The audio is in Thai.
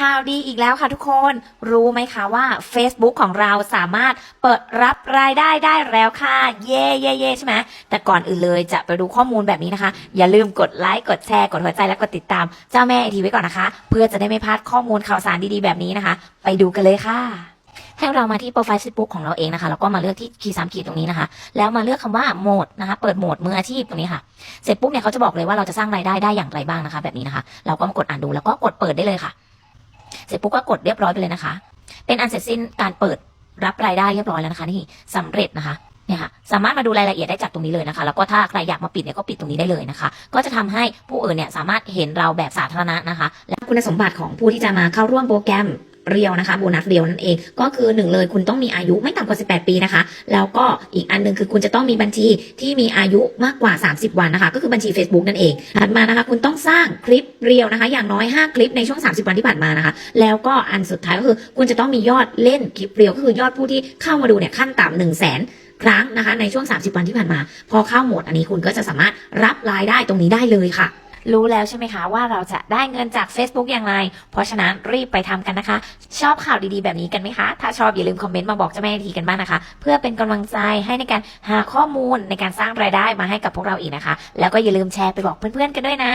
ข่าวดีอีกแล้วค่ะทุกคน รู้ไหมคะว่า Facebook ของเราสามารถเปิดรับรายได้ได้แล้วค่ะ เย่เย่เย่ใช่ไหมแต่ก่อนอื่นเลยจะไปดูข้อมูลแบบนี้นะคะ อย่าลืมกดไลค์กดแชร์กดหัวใจและกดติดตามเจ้าแม่ไอทีไว้ก่อนนะคะ เพื่อจะได้ไม่พลาดข้อมูลข่าวสารดีๆแบบนี้นะคะ ไปดูกันเลยค่ะให้เรามาที่โปรไฟล์ Facebook ของเราเองนะคะ แล้วก็มาเลือกที่คีย์สามขีดตรงนี้นะคะ แล้วมาเลือกคำว่าโหมดนะคะ เปิดโหมดมืออาชีพตรงนี้ค่ะ เสร็จปุ๊บเนี่ยเขาจะบอกเลยว่าเราจะสร้างรายได้ได้อย่างไรบ้างนะคะ แบบนี้นะคะ เราก็มากดอ่านดูแล้วก็กดเปิดได้เลยค่ะ เสร็จปุ๊บก็กดเรียบร้อยไปเลยนะคะ เป็นอันเสร็จสิ้นการเปิดรับรายได้เรียบร้อยแล้วนะคะนี่สำเร็จนะคะเนี่ยค่ะสามารถมาดูรายละเอียดได้จากตรงนี้เลยนะคะ แล้วก็ถ้าใครอยากมาปิดเนี่ยก็ปิดตรงนี้ได้เลยนะคะ ก็จะทำให้ผู้อื่นเนี่ยสามารถเห็นเราแบบสาธารณะนะคะ และคุณสมบัติของผู้ที่จะมาเข้าร่วมโปรแกรม เรียวนะคะโบนัสเรียวนั่นเอง ก็คือหนึ่งเลยคุณต้องมีอายุไม่ต่ำกว่า 18 ปีนะคะ แล้วก็อีกอันหนึ่งคือคุณจะต้องมีบัญชีที่มีอายุมากกว่า 30 วันนะคะ ก็คือบัญชี Facebook นั่นเองถัดมานะคะ คุณต้องสร้างคลิปเรียวนะคะ อย่างน้อย 5 คลิปในช่วง 30 วันที่ผ่านมานะคะ แล้วก็อันสุดท้ายก็คือคุณจะต้องมียอดเล่นคลิปเรียวก็คือยอดผู้ที่เข้ามาดูเนี่ยขั้นต่ำ1 0 0 0 0แสนครั้งนะคะในช่วง 30 วันที่ผ่านมา พอเข้าโหมดอันนี้คุณก็จะสามารถรับรายได้ตรงนี้ได้เลยค่ะ รู้แล้วใช่ไหมคะว่าเราจะได้เงินจาก Facebook อย่างไร เพราะฉะนั้นรีบไปทำกันนะคะ ชอบข่าวดีๆแบบนี้กันไหมคะ ถ้าชอบอย่าลืมคอมเมนต์มาบอกเจ้าแม่ทีกันบ้างนะคะ เพื่อเป็นกำลังใจให้ในการหาข้อมูลในการสร้างรายได้มาให้กับพวกเราอีกนะคะ แล้วก็อย่าลืมแชร์ไปบอกเพื่อนๆกันด้วยนะ